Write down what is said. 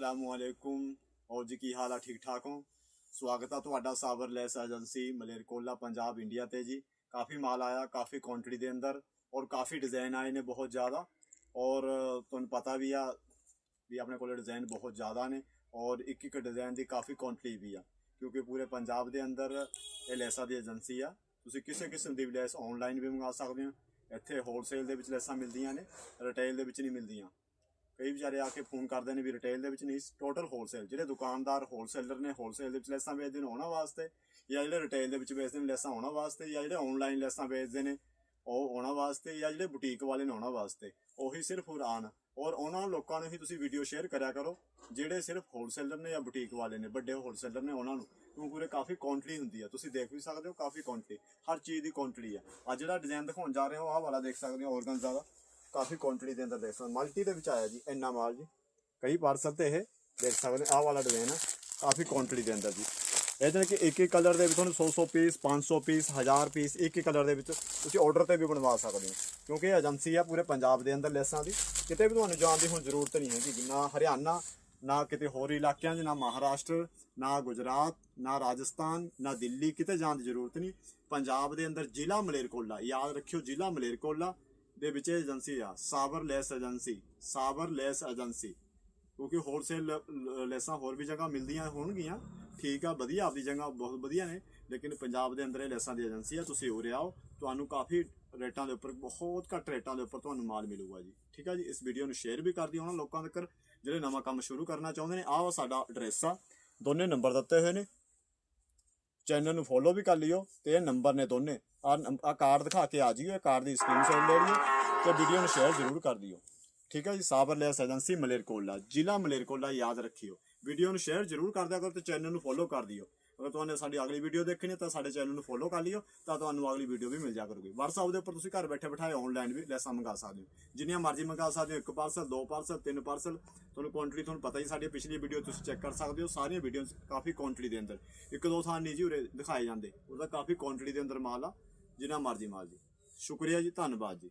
ਅਸਲਾਮੁਅਲੈकुम ਔਰ ਜੀ, ਕੀ ਹਾਲ ਆ? ਠੀਕ ਠਾਕ ਹੋ? ਸਵਾਗਤ ਆ ਤੁਹਾਡਾ Sabar lace agency Malerkotla Punjab, India ਤੇ ਜੀ। ਕਾਫੀ ਮਾਲ ਆਇਆ, ਕਾਫੀ ਕੁਆਂਟੀਟੀ ਦੇ ਅੰਦਰ ਔਰ ਕਾਫੀ ਡਿਜ਼ਾਈਨ ਆਏ ਨੇ ਬਹੁਤ ਜ਼ਿਆਦਾ। ਔਰ ਤੁਹਾਨੂੰ ਪਤਾ ਵੀ ਆ ਵੀ ਆਪਣੇ ਕੋਲ ਡਿਜ਼ਾਈਨ ਬਹੁਤ ਜ਼ਿਆਦਾ ਨੇ ਔਰ ਇੱਕ ਇੱਕ ਡਿਜ਼ਾਈਨ ਦੀ ਕਾਫੀ ਕੁਆਂਟੀਟੀ ਵੀ ਆ। ਕਿਉਂਕਿ ਪੂਰੇ ਪੰਜਾਬ ਦੇ ਅੰਦਰ ਇਹ ਲੈਸਾਂ ਦੀ ਏਜੰਸੀ ਆ। ਤੁਸੀਂ ਕਿਸੇ ਕਿਸਮ ਦੀ ਲੈਸ ਆਨਲਾਈਨ ਵੀ ਮੰਗਾ ਸਕਦੇ ਹੋ। ਇੱਥੇ ਹੋਲਸੇਲ ਦੇ ਵਿੱਚ ਲੈਸਾਂ ਮਿਲਦੀਆਂ ਨੇ ਰਿਟੇਲ ਦੇ ਵਿੱਚ ਨਹੀਂ ਮਿਲਦੀਆਂ। ਕਈ ਵਿਚਾਰੇ ਆ ਕੇ ਫੋਨ ਕਰਦੇ ਨੇ ਵੀ ਰਿਟੇਲ ਦੇ ਵਿੱਚ ਨਹੀਂ ਟੋਟਲ ਹੋਲਸੇਲ ਜਿਹੜੇ ਦੁਕਾਨਦਾਰ ਹੋਲਸੇਲਰ ਨੇ ਹੋਲਸੇਲ ਦੇ ਵਿੱਚ ਲੈਸਾਂ ਵੇਚਦੇ ਨੇ, ਉਹਨਾਂ ਵਾਸਤੇ? ਜਾਂ ਜਿਹੜੇ ਰਿਟੇਲ ਦੇ ਵਿੱਚ ਵੇਚਦੇ ਨੇ, ਲੈਸਾਂ ਉਹਨਾਂ ਵਾਸਤੇ? ਜਾਂ ਜਿਹੜੇ ਆਨਲਾਈਨ ਲੈਸਾਂ ਵੇਚਦੇ ਨੇ, ਉਹ ਉਹਨਾਂ ਵਾਸਤੇ? ਜਾਂ ਜਿਹੜੇ ਬੁਟੀਕ ਵਾਲੇ ਨੇ, ਉਹਨਾਂ ਵਾਸਤੇ? ਉਹੀ ਸਿਰਫ ਉਡਾਨ ਔਰ ਉਹਨਾਂ ਲੋਕਾਂ ਨੂੰ ਹੀ ਤੁਸੀਂ ਵੀਡੀਓ ਸ਼ੇਅਰ ਕਰਿਆ ਕਰੋ, ਜਿਹੜੇ ਸਿਰਫ ਹੋਲਸੇਲਰ ਨੇ ਜਾਂ ਬੁਟੀਕ ਵਾਲੇ ਨੇ, ਵੱਡੇ ਹੋਲਸੇਲਰ ਨੇ ਉਹਨਾਂ ਨੂੰ। ਕਿਉਂਕਿ ਉਰੇ ਕਾਫੀ ਕੁਆਂਟੀਟੀ ਹੁੰਦੀ ਆ। ਤੁਸੀਂ ਦੇਖ ਵੀ ਸਕਦੇ ਹੋ ਕਾਫੀ ਕੁਆਂਟੀਟੀ ਹਰ ਚੀਜ਼ ਦੀ ਕੁਆਂਟੀਟੀ ਆ। ਆ ਜਿਹੜਾ ਡਿਜ਼ਾਈਨ ਦਿਖਾਉਣ ਜਾ ਰਹੇ ਹੋ, ਆਹ ਵਾਲਾ ਦੇਖ ਸਕਦੇ ਹੋ ਔਰਗਨਜ਼ਾ ਦਾ ਕਾਫੀ ਕੁਆਂਟੀਟੀ ਦੇ ਅੰਦਰ ਦੇਖ ਸਕਦੇ ਮਲਟੀ ਦੇ ਵਿੱਚ ਆਇਆ ਜੀ, ਇੰਨਾ ਮਾਲ ਜੀ। ਕਈ ਪਾਰਸਲ ਤੇ ਇਹ ਦੇਖ ਸਕਦੇ ਆਹ ਵਾਲਾ ਡਿਜ਼ਾਈਨ ਆ, ਕਾਫੀ ਕੁਆਂਟੀਟੀ ਦੇ ਅੰਦਰ ਜੀ। ਇਹਦੇ ਨਾਲ ਕਿ ਇੱਕ ਇੱਕ ਕਲਰ ਦੇ ਵਿੱਚ ਤੁਹਾਨੂੰ 100 100 ਪੀਸ 500 ਪੀਸ 1000 ਪੀਸ ਇੱਕ ਇੱਕ ਕਲਰ ਦੇ ਵਿੱਚ ਤੁਸੀਂ ਆਰਡਰ ਤੇ ਵੀ ਬਣਵਾ ਸਕਦੇ ਹੋ। ਕਿਉਂਕਿ ਇਹ ਏਜੰਸੀ ਆ ਪੂਰੇ ਪੰਜਾਬ ਦੇ ਅੰਦਰ ਲੈਸਾਂ ਦੀ। ਕਿਤੇ ਵੀ ਤੁਹਾਨੂੰ ਜਾਣ ਦੀ ਹੁਣ ਜ਼ਰੂਰਤ ਨਹੀਂ ਹੈਗੀ ਨਾ ਹਰਿਆਣਾ, ਨਾ ਕਿਤੇ ਹੋਰ ਇਲਾਕਿਆਂ 'ਚ, ਨਾ ਮਹਾਰਾਸ਼ਟਰ, ਨਾ ਗੁਜਰਾਤ, ਨਾ ਰਾਜਸਥਾਨ, ਨਾ ਦਿੱਲੀ ਕਿਤੇ ਜਾਣ ਦੀ ਜ਼ਰੂਰਤ ਨਹੀਂ। ਪੰਜਾਬ ਦੇ ਅੰਦਰ ਜ਼ਿਲ੍ਹਾ ਮਲੇਰਕੋਲਾ ਯਾਦ ਰੱਖਿਓ ਜ਼ਿਲ੍ਹਾ ਮਲੇਰਕੋਲਾ ਦੇ ਵਿੱਚ ਏਜੰਸੀ ਆ, Sabar lace agency, Sabar lace agency. ਕਿਉਂਕਿ ਹੋਲਸੇਲ ਲੈਸਾਂ ਹੋਰ ਵੀ ਜਗ੍ਹਾ ਮਿਲਦੀਆਂ ਹੋਣਗੀਆਂ। ਠੀਕ ਆ, ਵਧੀਆ ਆਪਦੀ ਜਗ੍ਹਾ, ਬਹੁਤ ਵਧੀਆ ਨੇ। ਲੇਕਿਨ ਪੰਜਾਬ ਦੇ ਅੰਦਰ ਇਹ ਲੈਸਾਂ ਦੀ ਏਜੰਸੀ ਆ, ਤੁਸੀਂ ਉਰੇ ਆਓ। ਤੁਹਾਨੂੰ ਕਾਫੀ ਰੇਟਾਂ ਦੇ ਉੱਪਰ, ਬਹੁਤ ਘੱਟ ਰੇਟਾਂ ਦੇ ਉੱਪਰ ਤੁਹਾਨੂੰ ਮਾਲ ਮਿਲੂਗਾ ਜੀ। ਠੀਕ ਆ ਜੀ, ਇਸ ਵੀਡੀਓ ਨੂੰ ਸ਼ੇਅਰ ਵੀ ਕਰ ਦਿਓ ਉਹਨਾਂ ਲੋਕਾਂ ਤੱਕ। ਜਿਹੜੇ ਨਵਾਂ ਕੰਮ ਸ਼ੁਰੂ ਕਰਨਾ ਚਾਹੁੰਦੇ ਨੇ, ਆਹ ਸਾਡਾ ਐਡਰੈਸ ਆ। ਦੋਨੇ ਨੰਬਰ ਦਿੱਤੇ ਹੋਏ ਨੇ। ਚੈਨਲ ਨੂੰ ਫੋਲੋ ਵੀ ਕਰ ਲਿਓ ਤੇ ਇਹ ਨੰਬਰ ਨੇ ਦੋਨੇ। ਆ ਆ ਕਾਰਡ ਦਿਖਾ ਕੇ ਆ ਜਿਓ, ਇਹ ਕਾਰਡ ਦੀ ਸਕਰੀਨਸ਼ਾਟ ਲੈ ਲਿਓ ਤੇ ਵੀਡੀਓ ਨੂੰ ਸ਼ੇਅਰ ਜ਼ਰੂਰ ਕਰ ਦਿਓ। ਠੀਕ ਹੈ ਜੀ ਸਾਬਰ ਲੈਸ ਏਜੰਸੀ ਮਲੇਰਕੋਲਾ ਜ਼ਿਲ੍ਹਾ ਮਲੇਰਕੋਲਾ ਯਾਦ ਰੱਖਿਓ। ਵੀਡੀਓ ਨੂੰ ਸ਼ੇਅਰ ਜ਼ਰੂਰ ਕਰ ਦਿਆ ਕਰੋ ਤੇ ਚੈਨਲ ਨੂੰ ਫੋਲੋ ਕਰ ਦਿਓ। ਅਗਰ ਤੁਹਾਨੂੰ ਸਾਡੀ ਅਗਲੀ ਵੀਡੀਓ ਦੇਖਣੀ ਹੈ ਤਾਂ ਸਾਡੇ ਚੈਨਲ ਨੂੰ ਫੋਲੋ ਕਰ ਲਿਓ, ਤਾਂ ਤੁਹਾਨੂੰ ਅਗਲੀ ਵੀਡੀਓ ਵੀ ਮਿਲ ਜਾ ਕਰੂਗੀ। WhatsApp ਦੇ ਉੱਪਰ ਤੁਸੀਂ ਘਰ ਬੈਠੇ ਬਿਠਾਏ ਆਨਲਾਈਨ ਵੀ ਲੈਸਾਂ ਮੰਗਾ ਸਕਦੇ ਹੋ। ਜਿੰਨੀਆਂ ਮਰਜ਼ੀ ਮੰਗਾ ਸਕਦੇ ਹੋ, ਇੱਕ ਪਾਰਸਲ ਦੋ ਪਾਰਸਲ ਤਿੰਨ ਪਾਰਸਲ ਤੁਹਾਨੂੰ ਕੁਆਂਟੀਟੀ ਤੁਹਾਨੂੰ ਪਤਾ ਹੀ ਸਾਡੀ ਪਿਛਲੀ ਵੀਡੀਓ ਤੁਸੀਂ ਚੈੱਕ ਕਰ ਸਕਦੇ ਹੋ, ਸਾਰੀਆਂ ਵੀਡੀਓਜ਼ ਕਾਫੀ ਕੁਆਂਟੀਟੀ ਦੇ ਅੰਦਰ। ਇੱਕ ਦੋ ਥਾਂ ਨਹੀਂ ਜੀ ਉਰੇ ਦਿਖਾਏ ਜਾਂਦੇ, ਉਹਦਾ ਕਾਫੀ ਕੁਆਂਟੀਟੀ ਦੇ ਅੰਦਰ ਮਾਲ ਆ, ਜਿੰਨਾ ਮਰਜ਼ੀ ਮਾਲ ਜੀ। ਸ਼ੁਕਰੀਆ ਜੀ, ਧੰਨਵਾਦ ਜੀ।